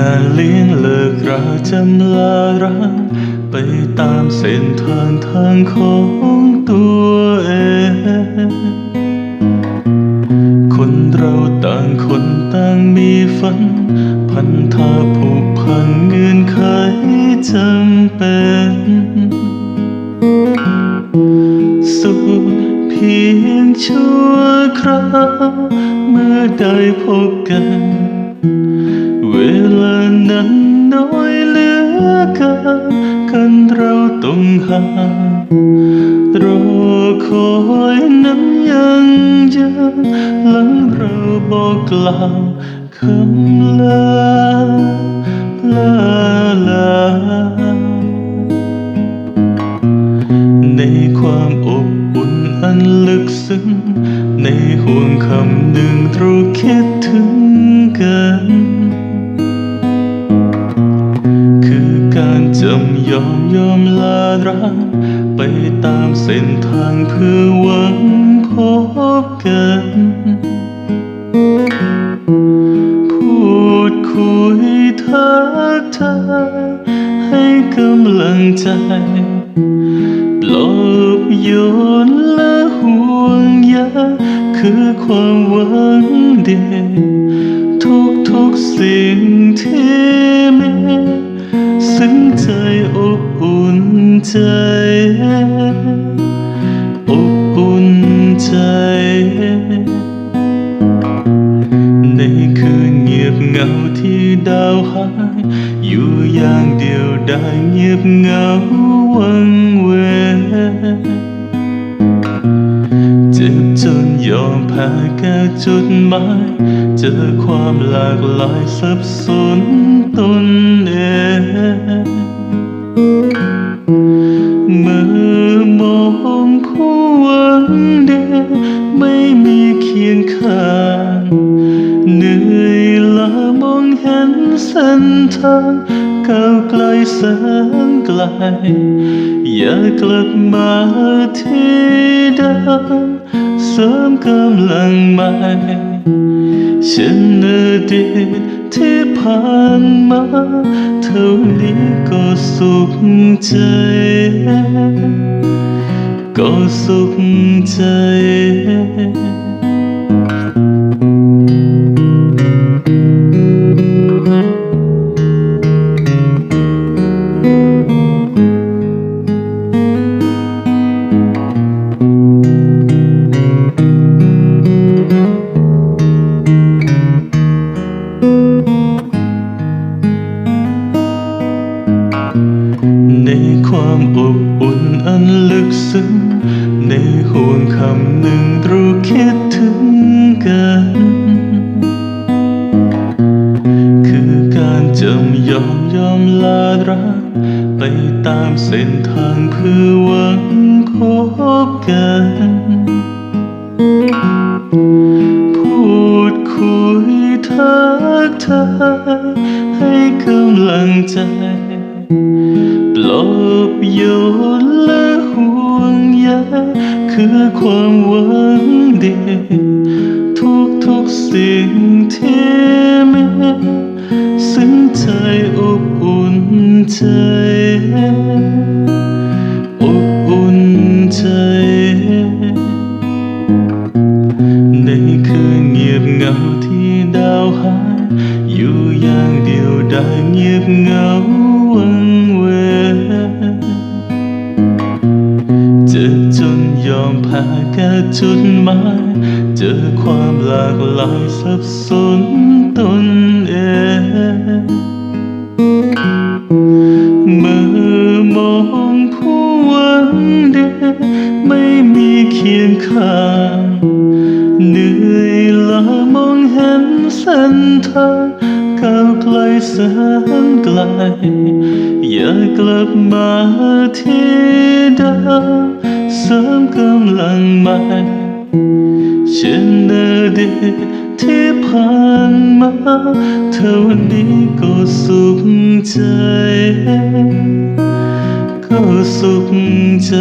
อย่าเลี้ยงเลิกราจำลารักไปตามเส้นทางทางของตัวเอง คนเราต่างคนต่างมีฝัน พันธาผูกพันเงื่อนไขจำเป็น สุขเพียงชั่วคราวเมื่อได้พบกัน นั้นน้อยเหลือเกินกันเราต้องห่างรอคอยนั้นยังยืนหลังเราบอกกล่าวคำลา จำยอมยอมลาร้าไปตามเส้นทางเพื่อหวังพบกัน พูดคุยทักทายให้กำลังใจ ปลอบโยนและห่วงใยคือความหวังเดีทุกทุกๆสิ่งที่มี ใจอบอุ่นใจ อบอุ่นใจ ในคืนเงียบเหงาที่ดาวหาย อยู่อย่างเดียวได้เงียบเหงาวังเวเจ็บจนยอมแพ้แก่จุดหมายเจอความหลากหลายสับสนตนเอง ข้าง เหนื่อยล้ามองเห็นเส้นทางก้าวไกลแสนไกล อยากกลับมาที่เดิมเสริมกำลังใหม่ฉันอดีตที่ผ่านมาเท่านี้ก็สุขใจ ก็สุขใจ ในความอบอุ่นอันลึกซึ้ง ในห่วงคำหนึ่งรู้คิดถึงกัน คือการจำยอมยอมลาร้าไปตามเส้นทางเพื่อหวังพบกัน พูดคุยทักทายให้กำลังใจ ปลอบโยนและห่วงใยคือความหวังดี ทุกทุกสิ่งที่มีซึ้งใจอบอุ่นใจอบอุ่นใจ ในคืนเงียบเหงาที่ดาวหายอยู่อย่างเดียวได้เงียบเหงา ยอมแพ้แก่จุดหมายเจอความหลากหลายสับสนตนเองเมื่อมองผู้หวังดีไม่มีเคียงข้างเหนื่อยล้ามองเห็นเส้นทาง ไกลแสนไกล อยากกลับมาที่เดิมเสริมกำลังใหม่ฉันอดีตที่ผ่านมาเท่านี้ก็สุขใจ ก็สุขใจ